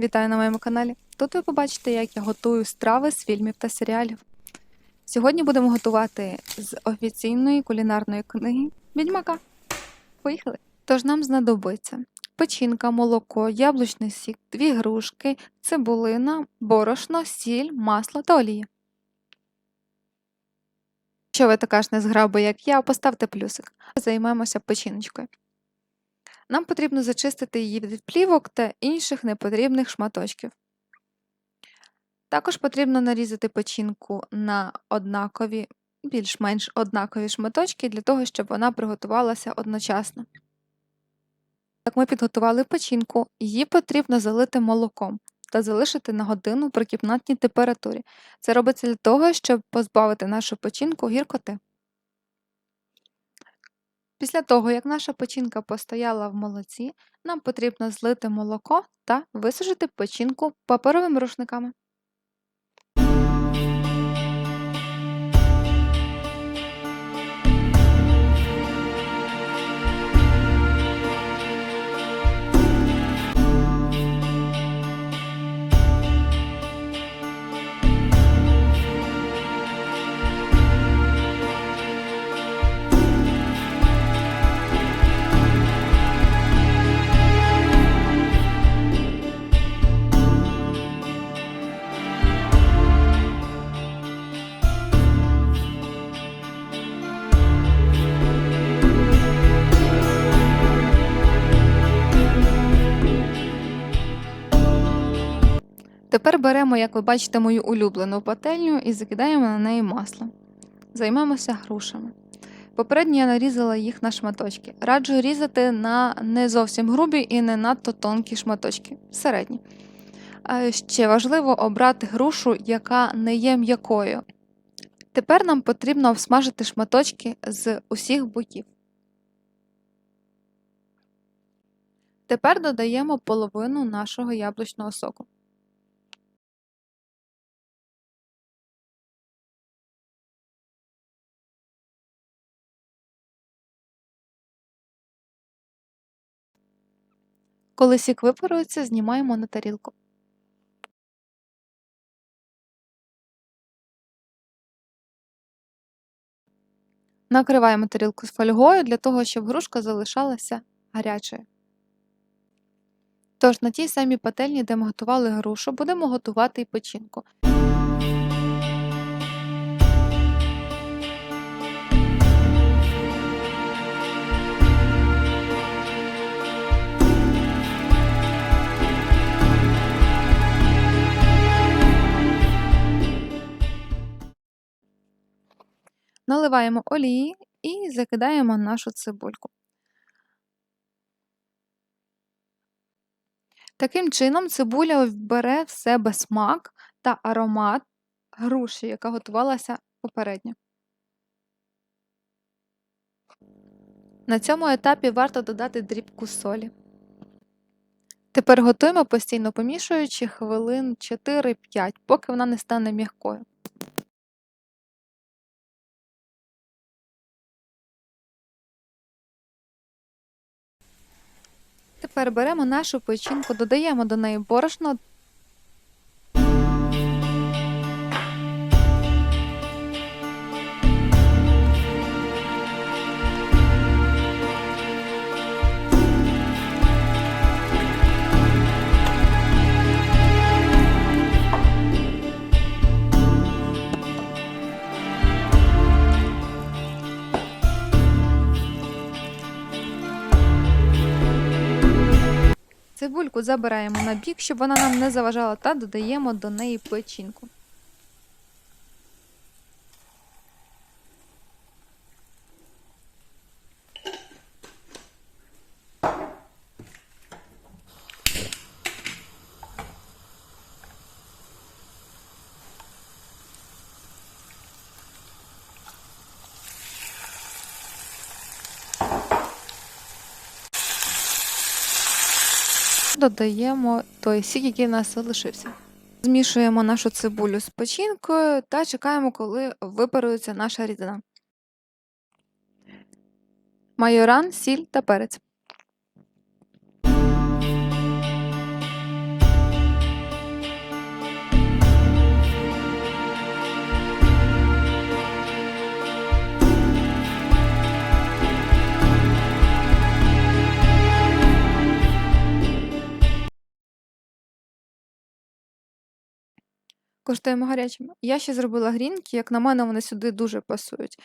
Вітаю на моєму каналі. Тут ви побачите, як я готую страви з фільмів та серіалів. Сьогодні будемо готувати з офіційної кулінарної книги Відьмака. Поїхали! Тож нам знадобиться печінка, молоко, яблучний сік, дві грушки, цибулина, борошно, сіль, масло та олія. Якщо ви така ж незграба, як я, поставте плюсик. Займемося печіночкою. Нам потрібно зачистити її від плівок та інших непотрібних шматочків. Також потрібно нарізати печінку на однакові, більш-менш однакові шматочки для того, щоб вона приготувалася одночасно. Так ми підготували печінку, її потрібно залити молоком та залишити на годину при кімнатній температурі. Це робиться для того, щоб позбавити нашу печінку гіркоти. Після того, як наша печінка постояла в молоці, нам потрібно злити молоко та висушити печінку паперовими рушниками. Тепер беремо, як ви бачите, мою улюблену пательню і закидаємо на неї масло. Займемося грушами. Попередньо я нарізала їх на шматочки. Раджу різати на не зовсім грубі і не надто тонкі шматочки, середні. Ще важливо обрати грушу, яка не є м'якою. Тепер нам потрібно обсмажити шматочки з усіх боків. Тепер додаємо половину нашого яблучного соку. Коли сік випарується, знімаємо на тарілку. Накриваємо тарілку з фольгою для того, щоб грушка залишалася гарячою. Тож на тій самій пательні, де ми готували грушу, будемо готувати і печінку. Наливаємо олії і закидаємо нашу цибульку. Таким чином, цибуля вбере в себе смак та аромат груші, яка готувалася попередньо. На цьому етапі варто додати дрібку солі. Тепер готуємо постійно помішуючи хвилин 4-5, поки вона не стане м'якою. Тепер беремо нашу печінку, додаємо до неї борошно. Цибульку забираємо на бік, щоб вона нам не заважала, та додаємо до неї печінку. Додаємо той сік, який в нас залишився. Змішуємо нашу цибулю з печінкою та чекаємо, коли випарується наша рідина. Майоран, сіль та перець. Коштуємо гарячими. Я ще зробила грінки, як на мене, вони сюди дуже пасують.